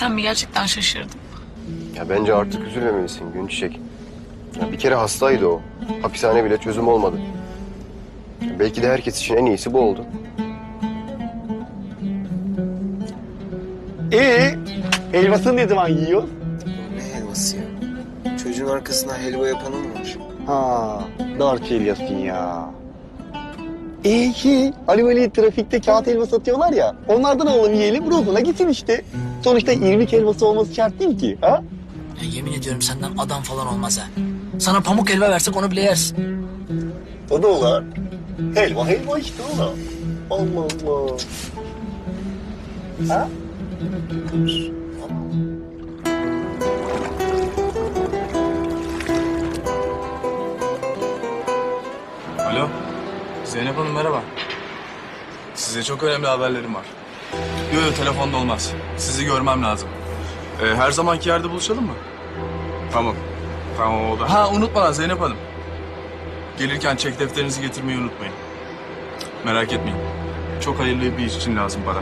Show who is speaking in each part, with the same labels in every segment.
Speaker 1: Sen mi gerçekten şaşırdım.
Speaker 2: Ya bence artık üzülmemelisin Günçiçek. Ya bir kere hastaydı o. Hapishane bile çözüm olmadı. Ya belki de herkes için en iyisi bu oldu.
Speaker 3: Ee, helvasını ne zaman yiyor?
Speaker 4: Ne helvası ya? Çocuğun arkasına helva yapanı mı var?
Speaker 3: Ha, dar söylüyorsun ya. Ee ki, hani böyle trafikte kağıt helva satıyorlar ya, onlardan alalım yiyelim, ruhuna gitsin işte. Sonuçta irmik helvası olması şart değil ki, ha?
Speaker 5: Ya yemin ediyorum senden adam falan olmaz ha. Sana pamuk helva versek onu bile yersin.
Speaker 3: O da olur. Helva helva işte o da. Allah Allah. Ha?
Speaker 6: Alo. Zeynep Hanım merhaba. Size çok önemli haberlerim var. Yok yok telefonda olmaz. Sizi görmem lazım. Ee, her zamanki yerde buluşalım mı? Tamam. Tamam oldu. Ha unutmadan Zeynep Hanım. Gelirken çek defterinizi getirmeyi unutmayın. Merak etmeyin. Çok hayırlı bir iş için lazım para.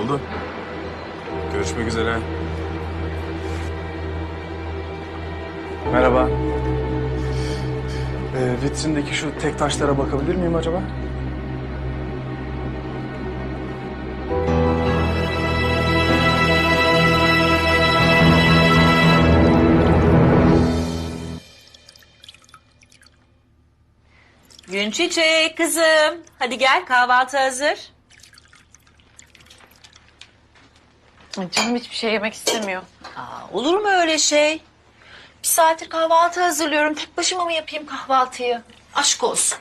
Speaker 6: Oldu. Görüşmek üzere. Merhaba. Ee, vitrindeki şu tek taşlara bakabilir miyim acaba?
Speaker 7: Gün çiçeği kızım. Hadi gel kahvaltı hazır.
Speaker 1: Ay, Canım hiçbir şey yemek istemiyor.
Speaker 7: Aa, olur mu öyle şey? Bir saattir kahvaltı hazırlıyorum. Tek başıma mı yapayım kahvaltıyı? Aşk olsun.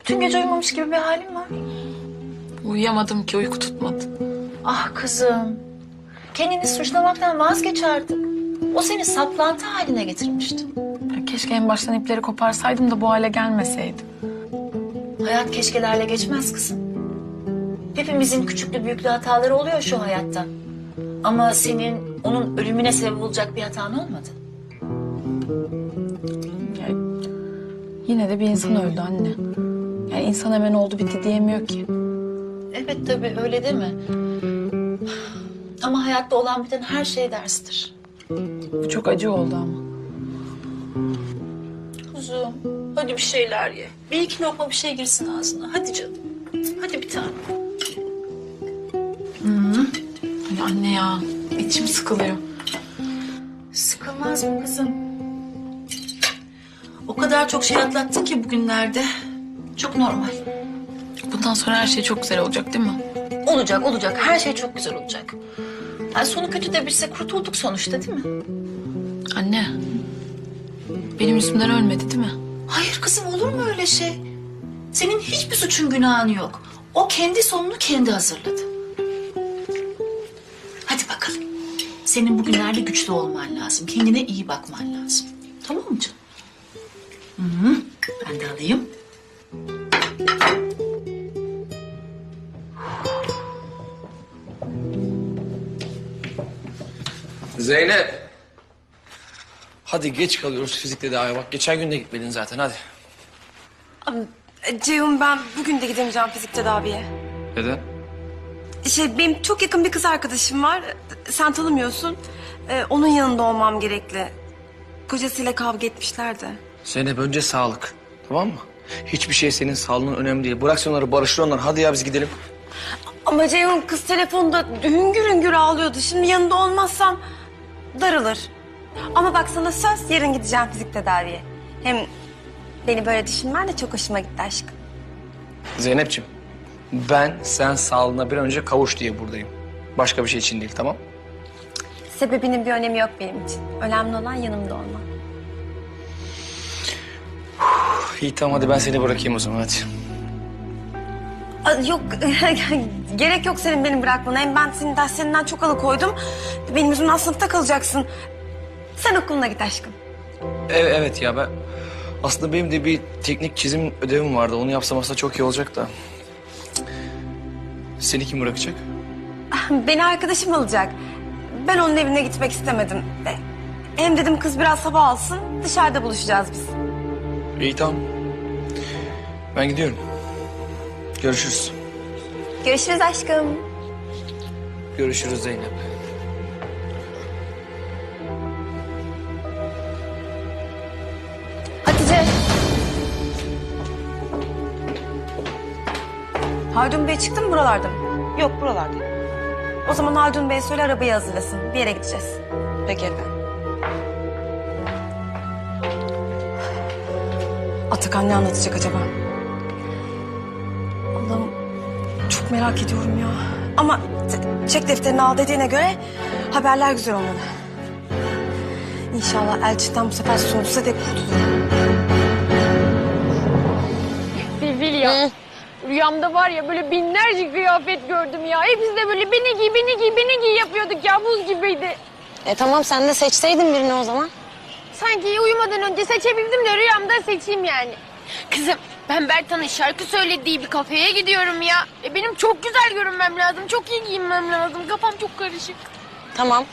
Speaker 7: Bütün gece uyumamış gibi bir halim var.
Speaker 1: Uyuyamadım ki uyku tutmadı.
Speaker 7: Ah kızım. Kendini suçlamaktan vazgeç artık. O seni saplantı haline getirmişti.
Speaker 1: Keşke en baştan ipleri koparsaydım da bu hale gelmeseydim.
Speaker 7: Hayat keşkelerle geçmez kızım. Hepimizin küçüklü büyüklü hataları oluyor şu hayatta. Ama senin onun ölümüne sebep olacak bir hatan olmadı.
Speaker 1: Ya, yine de bir insan öldü anne. Yani insan hemen oldu bitti diyemiyor ki.
Speaker 7: Evet tabii öyle değil mi? Ama hayatta olan biten her şey derstir.
Speaker 1: Bu çok acı oldu ama.
Speaker 7: Kuzum hadi bir şeyler ye. Bir iki lokma bir şey girsin ağzına. Hadi canım. Hadi bir tane.
Speaker 1: Ay anne ya içim sıkılıyor.
Speaker 7: Sıkılmaz mı kızım? O kadar çok şey atlattın ki bugünlerde. Çok normal.
Speaker 1: Bundan sonra her şey çok güzel olacak değil mi?
Speaker 7: Olacak olacak. Her şey çok güzel olacak. Yani sonu kötü de bilse kurtulduk sonuçta değil mi?
Speaker 1: Anne. Benim yüzümden ölmedi değil mi?
Speaker 7: Hayır kızım olur mu öyle şey? Senin hiçbir suçun günahın yok. O kendi sonunu kendi hazırladı. Hadi bakalım. Senin bugünlerde güçlü olman lazım. Kendine iyi bakman lazım. Tamam mı canım? Hı -hı. Ben de alayım.
Speaker 8: Zeynep. Hadi geç kalıyoruz fizik tedaviye bak. Geçen gün de gitmedin zaten hadi.
Speaker 9: E, Ceyhun ben bugün de gidemeyeceğim fizik tedaviye.
Speaker 8: Neden?
Speaker 9: Şey benim çok yakın bir kız arkadaşım var. Sen tanımıyorsun. E, onun yanında olmam gerekli. Kocasıyla kavga etmişlerdi.
Speaker 8: Zeynep önce sağlık. Tamam mı? Hiçbir şey senin sağlığın önemli değil. Bırak sen onları barıştır onlar. Hadi ya biz gidelim.
Speaker 9: Ama Ceyhun kız telefonda hüngür hüngür ağlıyordu. Şimdi yanında olmazsam darılır. Ama bak sana söz yarın gideceğim fizik tedaviye. Hem beni böyle düşünmen de çok hoşuma gitti aşkım.
Speaker 8: Zeynep'ciğim. Ben sen sağlığına bir an önce kavuş diye buradayım. Başka bir şey için değil tamam?
Speaker 9: Sebebinin bir önemi yok benim için. Önemli olan yanımda olman.
Speaker 8: İyi tamam hadi ben seni bırakayım o zaman hadi.
Speaker 9: Aa, Yok gerek yok senin beni bırakmana. Hem ben senin derslerinden çok alıkoydum. Benim yüzümden sınıfta kalacaksın. Sen okuluna git aşkım.
Speaker 8: Evet, evet ya ben... Aslında benim de bir teknik çizim ödevim vardı. Onu yapsam aslında çok iyi olacak da. Seni kim bırakacak?
Speaker 9: Beni arkadaşım alacak. Ben onun evine gitmek istemedim. E, Hem dedim kız biraz hava alsın. Dışarıda buluşacağız biz.
Speaker 8: İyi tamam. Ben gidiyorum. Görüşürüz.
Speaker 9: Görüşürüz aşkım.
Speaker 8: Görüşürüz Zeynep.
Speaker 9: Haldun Bey çıktı mı buralarda mı?
Speaker 10: Yok buralarda.
Speaker 9: O zaman Haldun Bey söyle arabayı hazırlasın. Bir yere gideceğiz.
Speaker 10: Peki efendim.
Speaker 9: Atakan ne anlatacak acaba? Allah'ım çok merak ediyorum ya. Ama çek defterini al dediğine göre haberler güzel olmalı. İnşallah Elçi'den bu sefer sonsuza dek kurtulurum.
Speaker 11: Fil ya. Rüyamda var ya böyle binlerce kıyafet gördüm ya. Hepsi de böyle beni giy, beni giy, beni giy yapıyorduk ya. Buz gibiydi.
Speaker 10: E tamam sen de seçseydin birini o zaman.
Speaker 11: Sanki uyumadan önce seçebildim de rüyamda seçeyim yani. Kızım ben Bertan'ın şarkı söylediği bir kafeye gidiyorum ya. E benim çok güzel görünmem lazım. Çok iyi giyinmem lazım. Kafam çok karışık.
Speaker 10: Tamam.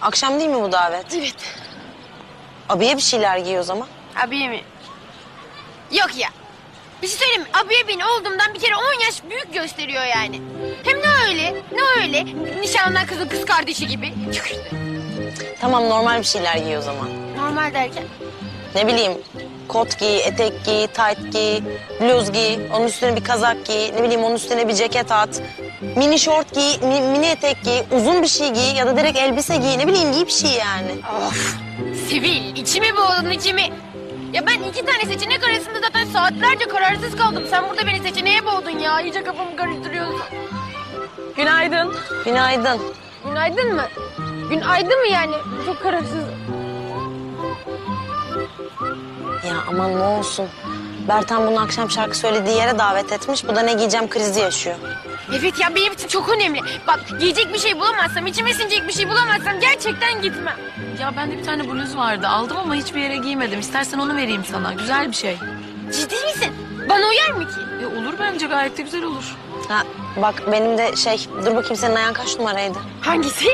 Speaker 10: Akşam değil mi bu davet?
Speaker 11: Evet.
Speaker 10: Abiye bir şeyler giy o zaman.
Speaker 11: Abiye mi? Yok ya. Bir şey söyleyeyim mi? Abiye beni olduğumdan bir kere 10 yaş büyük gösteriyor yani. Hem ne öyle, ne öyle. Nişanlıdan kızın kız kardeşi gibi.
Speaker 10: Tamam normal bir şeyler giy o zaman.
Speaker 11: Normal derken.
Speaker 10: Ne bileyim kot giy, etek giy, tight giy, bluz giy, onun üstüne bir kazak giy, ne bileyim onun üstüne bir ceket at. Mini şort giy, mi- mini etek giy, uzun bir şey giy ya da direkt elbise giy, ne bileyim giy bir şey yani.
Speaker 11: Of. Sivil, içimi boğdun içimi. Ya ben iki tane seçenek arasında zaten saatlerce kararsız kaldım. Sen burada beni seçeneğe boğdun ya. İyice kafamı karıştırıyorsun. Günaydın.
Speaker 10: Günaydın.
Speaker 11: Günaydın mı? Günaydın mı yani? Çok kararsız.
Speaker 10: Ya aman ne olsun. Bertan bunu akşam şarkı söylediği yere davet etmiş. Bu da ne giyeceğim krizi yaşıyor.
Speaker 11: Evet ya benim için çok önemli. Bak giyecek bir şey bulamazsam, içime sinecek bir şey bulamazsam gerçekten gitmem.
Speaker 1: Ya bende bir tane bluz vardı. Aldım ama hiçbir yere giymedim. İstersen onu vereyim sana. Güzel bir şey.
Speaker 11: Ciddi misin? Bana uyar mı ki?
Speaker 1: E, olur bence gayet de güzel olur.
Speaker 10: Ha bak benim de şey dur bakayım senin ayağın kaç numaraydı?
Speaker 11: Hangisi?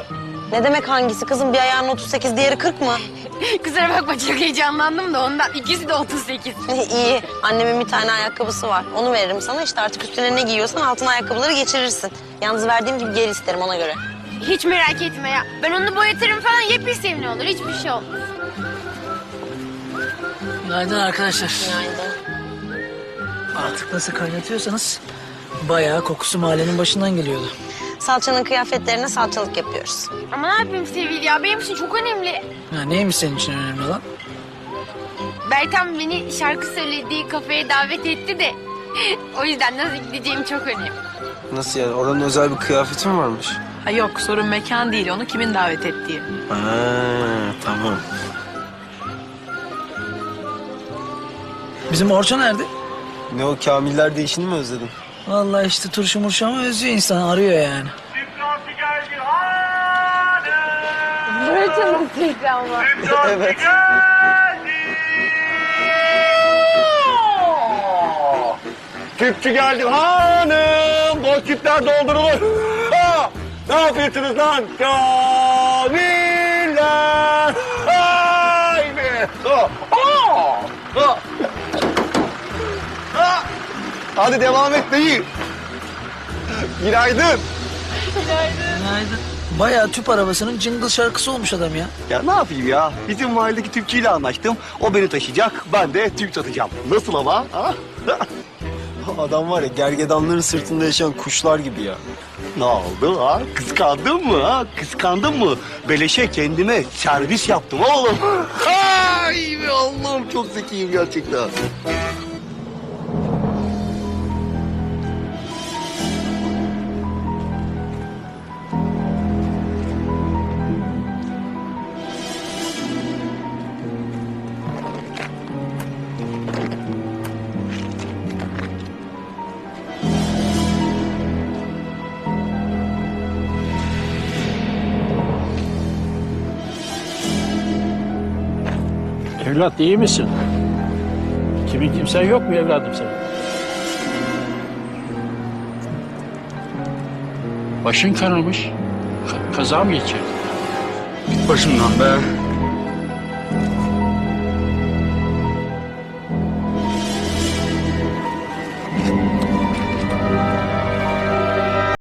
Speaker 10: Ne demek hangisi kızım bir ayağın 38 diğeri 40 mı?
Speaker 11: Kusura bakma çok heyecanlandım da ondan. İkisi de 38.
Speaker 10: İyi annemin bir tane ayakkabısı var onu veririm sana işte artık üstüne ne giyiyorsan altına ayakkabıları geçirirsin. Yalnız verdiğim gibi geri isterim ona göre.
Speaker 11: Hiç merak etme ya. Ben onu boyatırım falan yepyeni sevimli olur. Hiçbir şey olmaz.
Speaker 5: Günaydın arkadaşlar.
Speaker 10: Günaydın.
Speaker 5: Artık nasıl kaynatıyorsanız bayağı kokusu mahallenin başından geliyordu.
Speaker 10: Salçanın kıyafetlerine salçalık yapıyoruz.
Speaker 11: Ama ne yapayım Sevil ya? Benim için çok önemli.
Speaker 5: Ha, neymiş senin için önemli olan?
Speaker 11: Bertan beni şarkı söylediği kafeye davet etti de. o yüzden nasıl gideceğim çok önemli.
Speaker 4: Nasıl yani? Oranın özel bir kıyafeti mi varmış?
Speaker 1: Ha yok sorun mekan değil. Onu kimin davet ettiği.
Speaker 4: Ha, tamam.
Speaker 5: Bizim Orço nerede?
Speaker 4: Ne o Kamiller değişini mi özledin?
Speaker 5: Vallahi işte turşu murşu ama özlüyor insan arıyor yani.
Speaker 11: Böyle nasıl ama?
Speaker 4: evet.
Speaker 3: Tüpçü geldi hanım. Boş tüpler doldurulur. Ne yapıyorsunuz lan? Kamiller. Hay be. Ha! Ha! Ha! Ha! Hadi devam et dayı. Günaydın.
Speaker 5: Günaydın. Bayağı tüp arabasının jingle şarkısı olmuş adam ya.
Speaker 3: Ya ne yapayım ya? Bizim mahalledeki tüpçüyle anlaştım. O beni taşıyacak, ben de tüp satacağım. Nasıl ama? Ha?
Speaker 4: Adam var ya gergedanların sırtında yaşayan kuşlar gibi ya.
Speaker 3: Ne oldu ha? Kıskandın mı ha? Kıskandın mı? Beleşe kendime servis yaptım oğlum. Ay Allah'ım çok zekiyim gerçekten.
Speaker 12: Evlat iyi misin? Kimin kimsen yok mu evladım senin? Başın kanamış. Ka- kaza mı geçirdin?
Speaker 6: Git başımdan be.